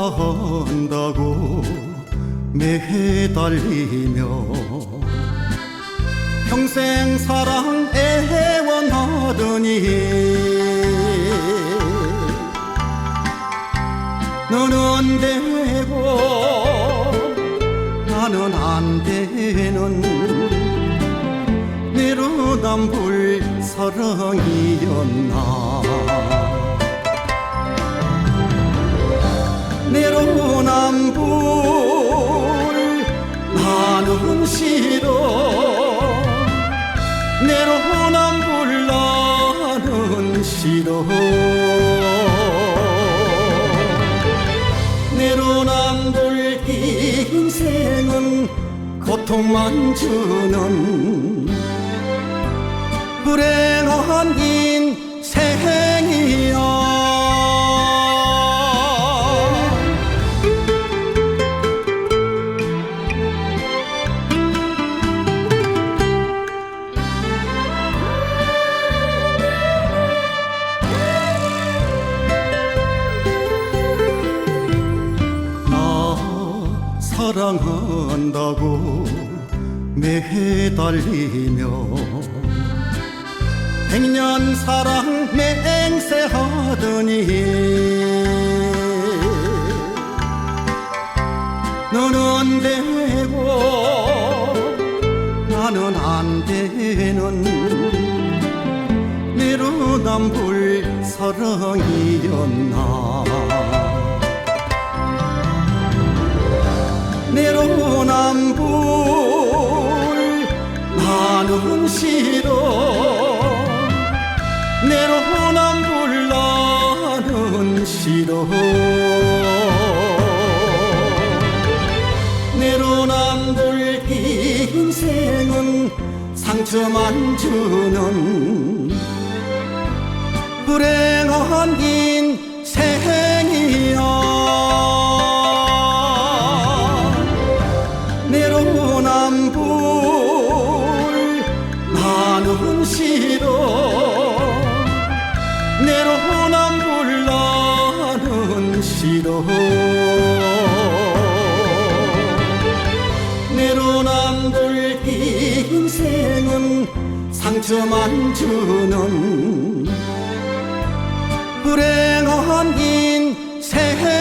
사랑한다고 매달리며 평생 사랑 애원하더니 너는 되고 나는 안 되는 내로남불 사랑이었나 불 나는 싫어 내로남불 나는 싫어 내로남불 인생은 고통만 주는 불행한 인생이야 사랑한다고 매달리며 백년 사랑 맹세하더니 너는 되고 나는 안 되는 내로남불 사랑이었나 내로남불 나는 싫어 내로남불 나는 싫어 내로남불 인생은 상처만 주는 불행한 인 나는 싫어 내로남 불 나는 싫어 내로남불 인생은 상처만 주는 불행한 인생